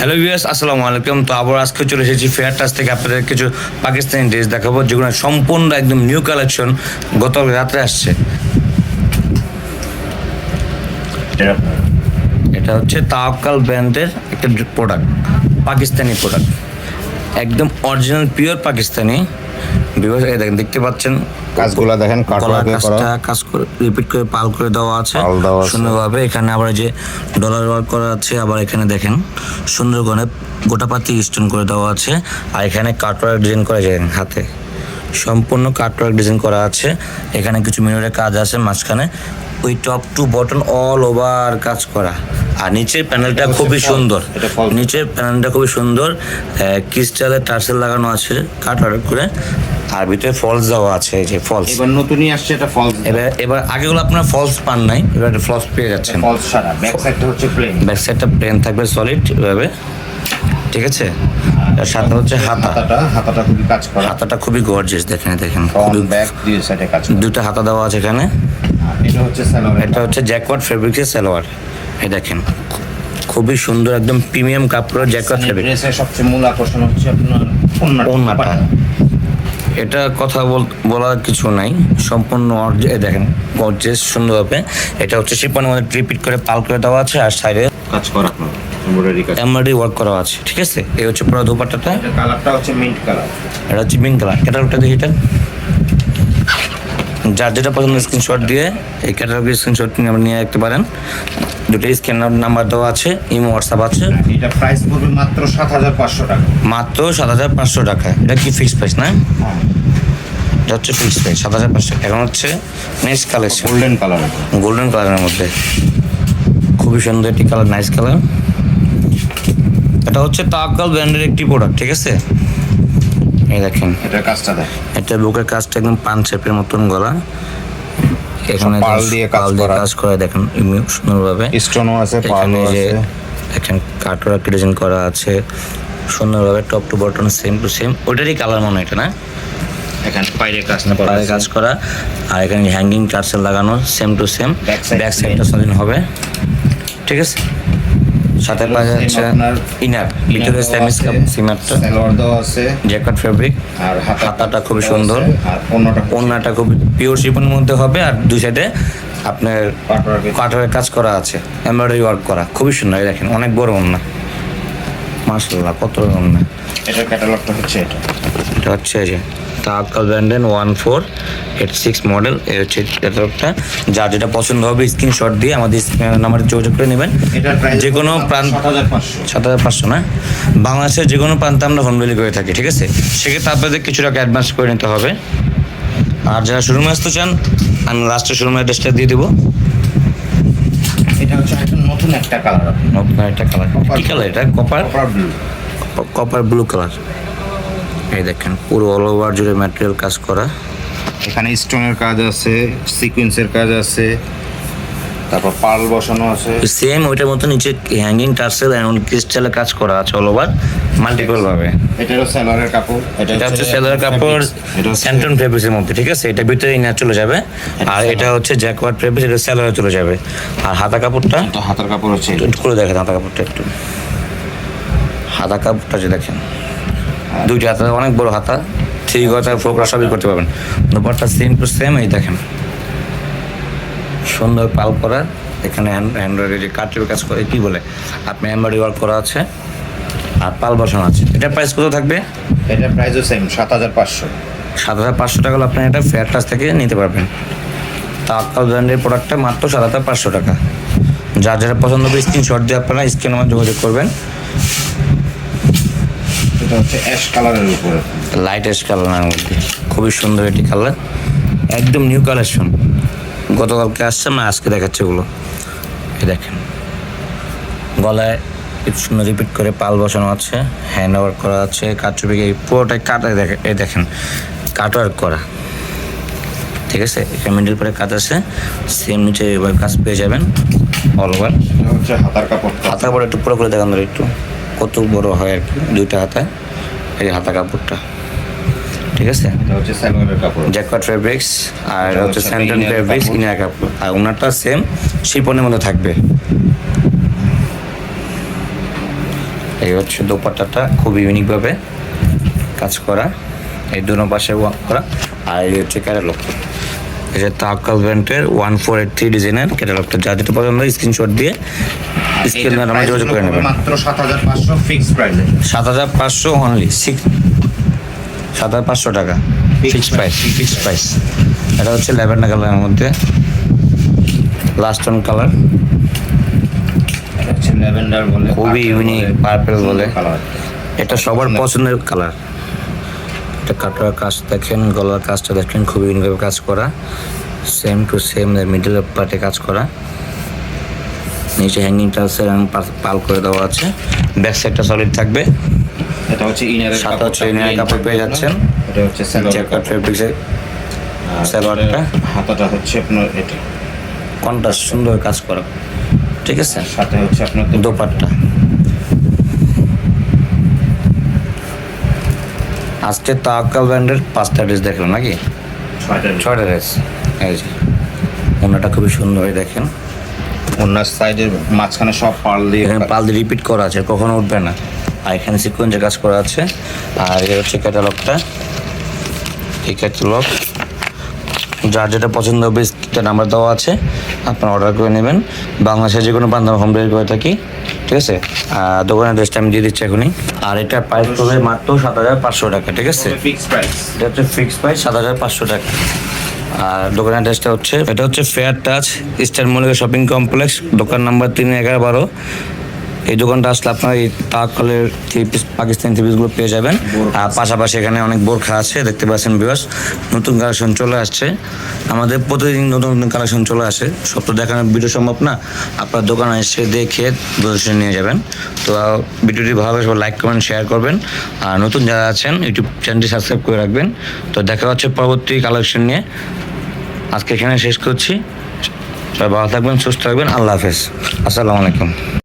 Hello viewers আসসালামু আলাইকুম। তো আবার আজকে চলে এসেছি ফেয়ার টাস থেকে আপনাদের কিছু পাকিস্তানি ড্রেস দেখাবো যেগুলো সম্পূর্ণ একদম নিউ কালেকশন গত রাত্রে আসছে। এটা? হচ্ছে তাওয়াক্কাল ব্র্যান্ডের একটা প্রোডাক্ট পাকিস্তানি প্রোডাক্ট একদম অরিজিনাল পিওর পাকিস্তানি। ভিউয়ার্স এই দেখেন দেখতে পাচ্ছেন? কাজগুলো দেখেন কাজটা কাজ করে রিপিট করে পাল করে দেওয়া আছে। সুন্দরভাবে এখানে আবার যে ডলার ওয়ার্ক করা আছে আবার এখানে দেখেন সুন্দর করে গোটাপাতি স্টোন করে দেওয়া আছে। আর এখানে কাটওয়ার্ক ডিজাইন করা যায় হাতে। সম্পূর্ণ কাটওয়ার্ক ডিজাইন করা আছে। এখানে কিছু মিররের কাজ আছে মাঝখানে ওই top to button all over কাজ করা। আর নিচের প্যানেলটা খুবই সুন্দর। এটা। নিচের প্যানেলটা খুবই সুন্দর। ক্রিস্টালের টার্সেল লাগানো আছে কাটওয়ার্ক করে। আর ভিতরে ফলস দেওয়া আছে এই যে ফলস এবার নতুনই আসছে এটা ফলস এবার এবার আগেগুলো আপনার ফলস পান নাই এবার ফলস পেয়ে যাচ্ছেন। ফলস ছাড়া ব্যাক সাইডটা হচ্ছে প্লেন ব্যাক সাইডটা প্লেন থাকবে সলিড এভাবে। ঠিক আছে? আর সাথে হচ্ছে হাতা। হাতাটা হাতাটা খুবই কাজ করা। হাতাটা খুবই গর্জিয়াস দেখেন দেখেন। ব্যাক দুই সাইডে কাজ দুটো হাতা দেওয়া আছে এখানে। এটা হচ্ছে স্যালোয়ার এটা হচ্ছে জ্যাকওয়ার্ড ফেব্রিক্সের সালোয়ার। এই দেখেন খুবই সুন্দর একদম প্রিমিয়াম কাপড়ের জ্যাকওয়ার্ড ফেব্রিক ড্রেসের সবচেয়ে মূল আকর্ষণ হচ্ছে আপনার ওন্নাটা এটা কথা বল- বলার কিছু নাই সম্পূর্ণ দেখেন গর্জেস সুন্দরভাবে এটা হচ্ছে শিপনের মধ্যে রিপিট করে পাল করে দেওয়া আছে আর সাইডে কাজ করা এমব্রয়ডারি ওয়ার্ক করা আছে ঠিক আছে? এই হচ্ছে পুরো দুপাট্টাটা। এটা কালারটা হচ্ছে মিন্ট কালার এটা হচ্ছে মিন কালার ক্যাটালগটা দেখি এটা। যার যেটা পছন্দ স্ক্রিনশট দিয়ে এই ক্যাটালগের স্ক্রিনশট নিয়ে আপনি নিয়ে রাখতে পারেন। দুটো স্ক্যানার নাম্বার দেওয়া আছে ইমো হোয়াটসঅ্যাপ আছে। এটা প্রাইস পড়বে মাত্র সাত হাজার পাঁচশো টাকা। মাত্র সাত হাজার পাঁচশো টাকা। এটা কি ফিক্সড প্রাইস না? এটা হচ্ছে ফিক্সড প্রাইস সাত হাজার পাঁচশো। এখন হচ্ছে next collection golden colour golden কালারের মধ্যে। খুবই সুন্দর একটি কালার নাইস কালার এটা হচ্ছে তাকাল ব্র্যান্ডের একটি প্রোডাক্ট ঠিক আছে? এই দেখেন। এটার কাজটা দেখ। এটা বুকের কাজটা একদম পান শেপের মতন গলা। এখানে পাল দিয়ে কাজ করা। কাজ করে দেখেন সুন্দরভাবে। স্টোনও আছে এখানে পালও আছে। দেখেন কাটরা ডিজাইন করা আছে সুন্দরভাবে top to button same to same ওটারই colour মনে এটা না? এখানে বাইরে কাজ না পায়ে কাজ। করা আর এখানে হ্যাঙ্গিং টার্সেল লাগানো সেম টু সেম ব্যাক সাইডটা সলিন হবে। ঠিক আছে? সাথে পাওয়া যাচ্ছে ইনার ভিতরে স্যামিস সিমারটা। সালোয়ার আছে। Jacket fabric. আর হাতা হাতাটা খুবই সুন্দর। আর ওড়নাটা খুব পিওর শিপনের মধ্যে হবে। আর দুই সাইডে আপনার কাটারের কাজ করা আছে। এমব্রয়ডারি ওয়ার্ক করা। খুবই সুন্দর দেখেন অনেক বড় ওড়না মাশাল্লাহ কত বড় ওড়না এটার ক্যাটালগটা হচ্ছে এটা এটা। হচ্ছে যে তাকাল Branden one four eight six model এই হচ্ছে ক্যাটালগটা যার যেটা পছন্দ হবে স্ক্রিনশট দিয়ে আমাদের নাম্বারে যোগাযোগ করে নেবেন। যে কোনো প্রান্ত সাত হাজার পাঁচশো। না? বাংলাদেশের যে কোনো প্রান্তে আমরা হোম ডেলিভারি করে থাকি ঠিক আছে? সেক্ষেত্রে আপনাদের কিছু টাকা অ্যাডভান্স করে নিতে হবে। আর যারা শোরুমে আসতে চান আমি লাস্টে শোরুমের অ্যাড্রেসটা দিয়ে দেবো। এটা হচ্ছে নতুন একটা কালার আপনার একটা কালার কী কালার এটা? Copper copper blue copper blue colour এই দেখেন পুরো অল ওভার জুড়ে ম্যাটেরিয়াল কাজ করা। এখানে স্টোনের কাজ আছে সিকোয়েন্সের কাজ আছে তারপর পাল বসানো আছে। সেম ওইটার মতো নিচে হ্যাঙ্গিং টার্সেল অ্যান্ড ক্রিস্টালে কাজ করা আছে অল ওভার মাল্টিপল ভাবে। এটারও স্যালোয়ারের কাপড় এটা হচ্ছে সেলার কাপড় স্যান্টন ফেব্রিক্সের মধ্যে ঠিক আছে? এটা ভিতরে ইনার চলে যাবে। আর এটা হচ্ছে জ্যাকওয়ার্ড ফেব্রিক্স এটা সেলারে চলে যাবে। আর হাতা কাপড়টা? এটা হাতার কাপড় হচ্ছে। একটু খুলে দেখেন হাতা কাপড়টা একটু। হাতা কাপড়টা যে দেখেন। দুইটা হাতা অনেক বড় হাতা থ্রি গতা ফোকরা সবই করতে পারবেন। দুপারটা সেম টু সেম এই দেখেন। সুন্দর পাল করা এখানে এমব্রয়ডারি কাটের কাজ করে কি বলে? আপনি এমব্রয়ডারি ওয়ার্ক করা আছে আর পাল বসানো আছে। এটা প্রাইস কত থাকবে? এটা প্রাইসও সেম সাত হাজার পাঁচশো। সাত হাজার পাঁচশো টাকা হলে আপনি এটা ফেয়ার টাচ থেকে নিতে পারবেন। তা আক্কাল ব্র্যান্ডের প্রোডাক্টটা মাত্র সাত হাজার পাঁচশো টাকা। যার যারা পছন্দ হবে স্ক্রিনশট দিয়ে আপনারা স্ক্রিন আমার যোগাযোগ করবেন। এটা হচ্ছে অ্যাশ কালারের উপরে। লাইট এস কালারের মধ্যে। খুবই সুন্দর একটি কালার একদম নিউ কালেকশন গতকালকে আসছে না আজকে দেখাচ্ছে ওগুলো। এই দেখেন। গলায় একটু সুন্দর রিপিট করে পাল বসানো আছে হ্যান্ড ওয়ার্ক করা আছে কাটচুপি এই পুরোটাই কাটা দেখে এই দেখেন কাট ওয়ার্ক করা। ঠিক আছে? এখানে মিডিল পরে কাজ আছে সেম নিচে এবার কাজ পেয়ে যাবেন অল ওভার এটা হাতার কাপড়টা হাতা কাপড় একটু পুরো করে দেখান একটু। কত বড় হয় আর কি? দুইটা হাতা এই হাতা কাপড়টা। ঠিক আছে? এটা জ্যাকওয়ার্ড ফেব্রিক্স আর হচ্ছে স্যান্টন ফেব্রিক্স। ইনার কাপড়। আর ওনারটা সেম শিপনের মধ্যে থাকবে। এই হচ্ছে দোপাট্টাটা খুব ইউনিকভাবে কাজ করা। এই দুনো পাশে করা। আর এই হচ্ছে ক্যাটালগ যে তাকাল ব্র্যান্ডের ওয়ান ফোর এইট থ্রি ডিজাইনের ক্যাটালগটা যা যেটা পছন্দ স্ক্রিনশট দিয়ে স্ক্রিন নাম্বার যোগাযোগ করে নেবেন মাত্র সাত হাজার পাঁচশো ফিক্স প্রাইসে সাত হাজার পাঁচশো অনলি সিক্স সাত হাজার পাঁচশো টাকা। Fix price price, fix price এটা হচ্ছে ল্যাভেন্ডার কালারের মধ্যে। লাস্ট অন কালার ল্যাভেন্ডার বলে খুবই purple unique, বলে, এটা সবার পছন্দের কালার এটা কাটার কাজ দেখেন গলার কাজটা দেখেন খুবই ইউনিকভাবে কাজ করা। সেম টু সেম মিডল পার্টে কাজ করা। নিচে হ্যাঙ্গিং টালসের পাল করে দেওয়া আছে। ব্যাক সাইডটা সলিড থাকবে। এটা হচ্ছে ইনারের সাথে হচ্ছে inner কাপড় পেয়ে যাচ্ছেন। এটা হচ্ছে জ্যাকেট ফেব্রিক্সে আর সালোয়ারটা। হাতাটা হচ্ছে আপনার এটা। কন্ট্রাস্ট সুন্দর কাজ করা। ঠিক আছে? সাথে হচ্ছে আপনার দোপাট্টা। আজকে তাওয়াক্কাল ব্র্যান্ডের পাঁচটা ড্রেস দেখলাম নাকি? ছয়টা ছয়টা ড্রেস এই যে ওনাটা খুবই সুন্দর দেখেন। ওনার সাইডের মাঝখানে সব পার্ল দিয়ে এখানে পাল দিয়ে রিপিট করা আছে কখনো উঠবে না। আর এখানে সিকোয়েন্সের কাজ করা আছে। আর এর হচ্ছে ক্যাটালগটা এই ক্যাটালগ যার যেটা পছন্দ হবে সেটা নাম্বার দেওয়া আছে। আপনারা অর্ডার করে নেবেন। বাংলাদেশে যে কোনো বান্ধব হোম ডেলিভারি করে থাকি ঠিক আছে? আর দোকানের ড্রেসটা আমি দিয়ে দিচ্ছি এখনই। আর এটা প্রাইস পড়বে মাত্র সাত হাজার পাঁচশো টাকা ঠিক আছে? ফিক্স প্রাইস এটা হচ্ছে ফিক্স প্রাইস সাত হাজার পাঁচশো টাকা। আর দোকানের অ্যাড্রেসটা হচ্ছে, এটা হচ্ছে fair touch Eastern Mallika shopping complex দোকান নাম্বার তিন, এগারো, বারো। এই দোকানটা আসলে আপনার এই তাকলের থ্রি পিস পাকিস্তানি থ্রি পিসগুলো পেয়ে যাবেন। আর পাশাপাশি এখানে অনেক বোরখা আছে, দেখতে পাচ্ছেন বিবাস নতুন কালেকশন চলে আসছে। আমাদের প্রতিদিন নতুন নতুন কালেকশন চলে আসে। সব তো দেখানোর ভিডিও সম্ভব না। আপনার দোকানে এসে দেখে বুঝে নিয়ে যাবেন। তো ভিডিওটি ভালো লাগলে লাইক কমেন্ট শেয়ার করবেন। আর নতুন যারা আছেন, ইউটিউব চ্যানেলটি সাবস্ক্রাইব করে রাখবেন। তো দেখা হচ্ছে পরবর্তী কালেকশন নিয়ে। আজকে এখানে শেষ করছি। সবাই ভালো থাকবেন, সুস্থ থাকবেন। আল্লাহ হাফেজ। আসসালামু আলাইকুম।